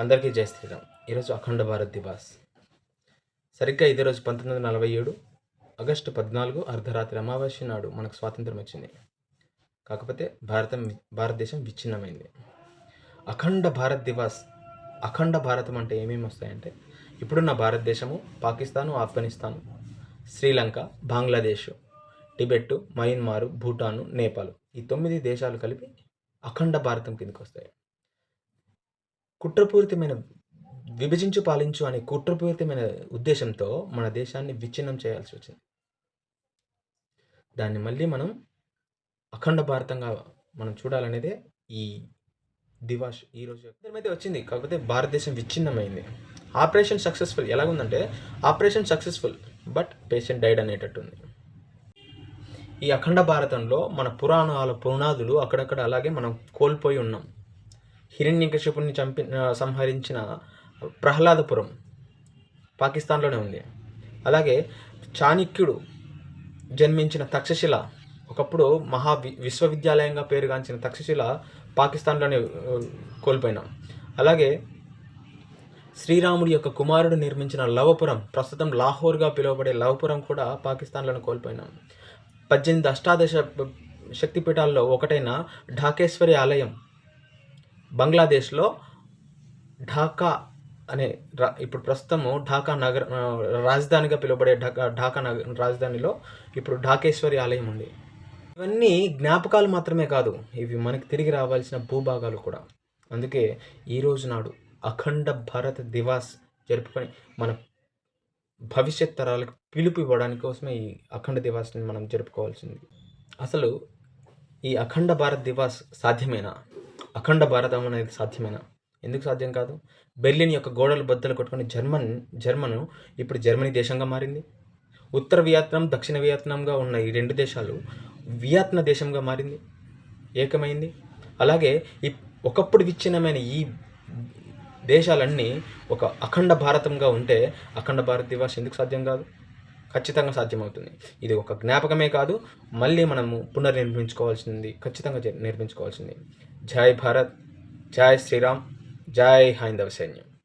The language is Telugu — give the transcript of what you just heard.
అందరికీ జై శ్రీరామ్. ఈరోజు అఖండ భారత్ దివాస్. సరిగ్గా ఇదే రోజు పంతొమ్మిది వందల నలభై ఏడు ఆగస్టు పద్నాలుగు అర్ధరాత్రి అమావాస్య నాడు మనకు స్వాతంత్రం వచ్చింది. కాకపోతే భారతం భారతదేశం విచ్ఛిన్నమైంది. అఖండ భారత్ దివాస్ అఖండ భారతం అంటే ఏమేమి వస్తాయంటే ఇప్పుడున్న భారతదేశము పాకిస్తాను ఆఫ్ఘనిస్తాను శ్రీలంక బంగ్లాదేశ్ టిబెట్ మయన్మారు భూటాను నేపాల్ ఈ తొమ్మిది దేశాలు కలిపి అఖండ భారతం కిందకి వస్తాయి. కుట్రపూరితమైన విభజించు పాలించు అనే కుట్రపూరితమైన ఉద్దేశంతో మన దేశాన్ని విచ్ఛిన్నం చేయాల్సి వచ్చింది. దాన్ని మళ్ళీ మనం అఖండ భారతంగా మనం చూడాలనేదే ఈ దివాష్ ఈరోజు అయితే వచ్చింది. కాకపోతే భారతదేశం విచ్ఛిన్నమైంది. Operation successful ఎలాగుందంటే operation successful but patient died అనేటట్టుంది. ఈ అఖండ భారతంలో మన పురాణాల పునాదులు అక్కడక్కడ అలాగే మనం కోల్పోయి ఉన్నాం. హిరణ్యకశిపుణ్ణి చంపి సంహరించిన ప్రహ్లాదపురం పాకిస్తాన్లోనే ఉంది. అలాగే చాణక్యుడు జన్మించిన తక్షశిల ఒకప్పుడు మహా వి విశ్వవిద్యాలయంగా పేరుగాంచిన తక్షశిల పాకిస్తాన్లోనే కోల్పోయినాం. అలాగే శ్రీరాముడి యొక్క కుమారుడు నిర్మించిన లవపురం ప్రస్తుతం లాహోర్గా పిలువబడే లవపురం కూడా పాకిస్తాన్లోనే కోల్పోయినాం. పద్దెనిమిది అష్టాదశ శక్తిపీఠాల్లో ఒకటైన ఢాకేశ్వరి ఆలయం బంగ్లాదేశ్లో ఢాకా అనే ఇప్పుడు ప్రస్తుతము ఢాకా నగర రాజధానిగా పిలువబడే ఢాకా ఢాకా నగర రాజధానిలో ఇప్పుడు ఢాకేశ్వరి ఆలయం ఉంది. ఇవన్నీ జ్ఞాపకాలు మాత్రమే కాదు ఇవి మనకి తిరిగి రావాల్సిన భూభాగాలు కూడా. అందుకే ఈరోజు నాడు అఖండ భారత్ దివాస్ జరుపుకొని మన భవిష్యత్ తరాలకు పిలుపు ఇవ్వడానికి కోసమే ఈ అఖండ దివాస్ని మనం జరుపుకోవాల్సింది. అసలు ఈ అఖండ భారత్ దివాస్ సాధ్యమేనా? అఖండ భారతం అనేది సాధ్యమేనా? ఎందుకు సాధ్యం కాదు? బెర్లిన్ యొక్క గోడలు బద్దలు కొట్టుకుని జర్మన్ జర్మను ఇప్పుడు జర్మనీ దేశంగా మారింది. ఉత్తర వియత్నాం దక్షిణ వియత్నాంగా ఉన్న ఈ రెండు దేశాలు వియత్న దేశంగా మారింది. ఏకమైంది. అలాగే ఈ ఒకప్పుడు విచ్ఛిన్నమైన ఈ దేశాలన్నీ ఒక అఖండ భారతంగా ఉంటే అఖండ భారత్ దివాస్ ఎందుకు సాధ్యం కాదు? ఖచ్చితంగా సాధ్యమవుతుంది. ఇది ఒక జ్ఞాపకమే కాదు మళ్ళీ మనము పునర్నిర్మించుకోవాల్సింది ఖచ్చితంగా జ- నిర్మించుకోవాల్సింది. జై భారత్ జై శ్రీరామ్ జై హైందవ సైన్యం.